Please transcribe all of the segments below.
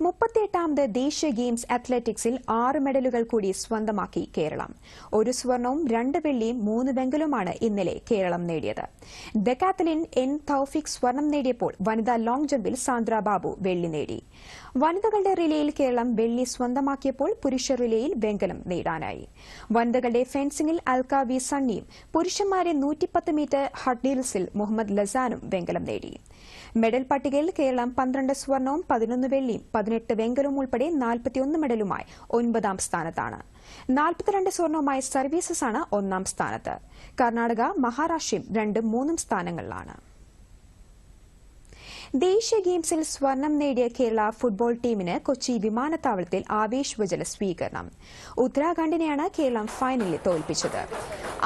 മുപ്പത്തിയെട്ടാമത് ദേശീയ ഗെയിംസ് അത്ലറ്റിക്സിൽ ആറ് മെഡലുകൾ കൂടി സ്വന്തമാക്കി കേരളം. ഒരു സ്വർണവും രണ്ട് വെള്ളിയും മൂന്ന് വെങ്കലുമാണ് ഇന്നലെ കേരളം നേടിയത്. ഡെക്കാത്തലിൻ എൻ തൌഫിക് സ്വർണം നേടിയപ്പോൾ വനിതാ ലോങ് ജമ്പിൽ സാന്ദ്ര ബാബു വെള്ളി നേടി. വനിതകളുടെ റിലേയിൽ കേരളം വെള്ളി സ്വന്തമാക്കിയപ്പോൾ പുരുഷ റിലേയിൽ വെങ്കലം നേടാനായി. വനിതകളുടെ ഫെൻസിംഗിൽ അൽക്ക വി സണ്ണിയും പുരുഷന്മാരെ നൂറ്റിപ്പത്ത് മീറ്റർ ഹഡ്ഡീൽസിൽ മുഹമ്മദ് ലസാനും വെങ്കലം നേടി. മെഡൽ പട്ടികയിൽ കേരളം പന്ത്രണ്ട് സ്വർണവും പതിനൊന്ന് വെള്ളിയും പതിനെട്ട് വെങ്കലവും ഉൾപ്പെടെ നാൽപ്പത്തിയൊന്ന് മെഡലുമായി ഒൻപതാം സ്ഥാനത്താണ്. നാൽപ്പത്തിരണ്ട് സ്വർണവുമായി സർവീസസാണ് ഒന്നാം സ്ഥാനത്ത്. കർണാടക മഹാരാഷ്ട്രയും രണ്ടും മൂന്നും സ്ഥാനങ്ങളിലാണ്. ദേശീയ ഗെയിംസിൽ സ്വർണം നേടിയ കേരള ഫുട്ബോൾ ടീമിന് കൊച്ചി വിമാനത്താവളത്തിൽ ആവേശവജല സ്വീകരണം. ഉത്തരാഖണ്ഡിനെയാണ് കേരളം ഫൈനലിൽ തോൽപ്പിച്ചത്.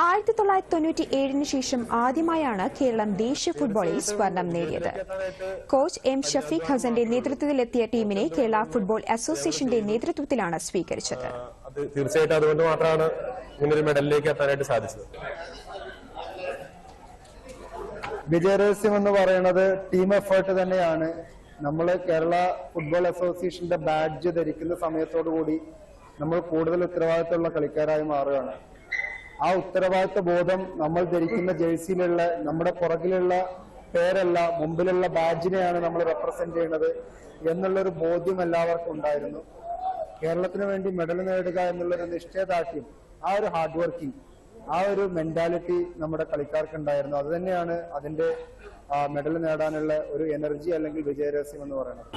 ആയിരത്തി തൊള്ളായിരത്തി തൊണ്ണൂറ്റി ഏഴിന് ശേഷം ആദ്യമായാണ് കേരളം ദേശീയ ഫുട്ബോളിൽ സ്വർണം നേടിയത്. കോച്ച് എം ഷഫീഖ് ഹസന്റെ നേതൃത്വത്തിലെത്തിയ ടീമിനെ കേരള ഫുട്ബോൾ അസോസിയേഷന്റെ നേതൃത്വത്തിലാണ് സ്വീകരിച്ചത്. അത് തീർച്ചയായിട്ടും അതുകൊണ്ട് മാത്രമാണ് ഇങ്ങനൊരു മെഡലിലേക്ക് എത്താനായിട്ട് സാധിച്ചത്. വിജയരഹസ്യം എന്ന് പറയുന്നത് ടീം എഫേർട്ട് തന്നെയാണ്. നമ്മൾ കേരള ഫുട്ബോൾ അസോസിയേഷന്റെ ബാഡ്ജ് ധരിക്കുന്ന സമയത്തോടു കൂടി നമ്മൾ കൂടുതൽ ഉത്തരവാദിത്തമുള്ള കളിക്കാരായി മാറുകയാണ്. ആ ഉത്തരവാദിത്വ ബോധം നമ്മൾ ധരിക്കുന്ന ജേഴ്സിയിലുള്ള നമ്മുടെ പുറകിലുള്ള പേരല്ല മുമ്പിലുള്ള ബാജിനെയാണ് നമ്മൾ റെപ്രസെന്റ് ചെയ്യുന്നത് എന്നുള്ളൊരു ബോധ്യം എല്ലാവർക്കും ഉണ്ടായിരുന്നു. കേരളത്തിന് വേണ്ടി മെഡൽ നേടുക എന്നുള്ളൊരു നിശ്ചയദാർഢ്യം ആ ഒരു ഹാർഡ് വർക്കിംഗ് ആ ഒരു മെന്റാലിറ്റി നമ്മുടെ കളിക്കാർക്ക് ഉണ്ടായിരുന്നു. അത് തന്നെയാണ് അതിന്റെ മെഡൽ നേടാനുള്ള ഒരു എനർജി അല്ലെങ്കിൽ വിജയരഹസ്യം എന്ന് പറയുന്നത്.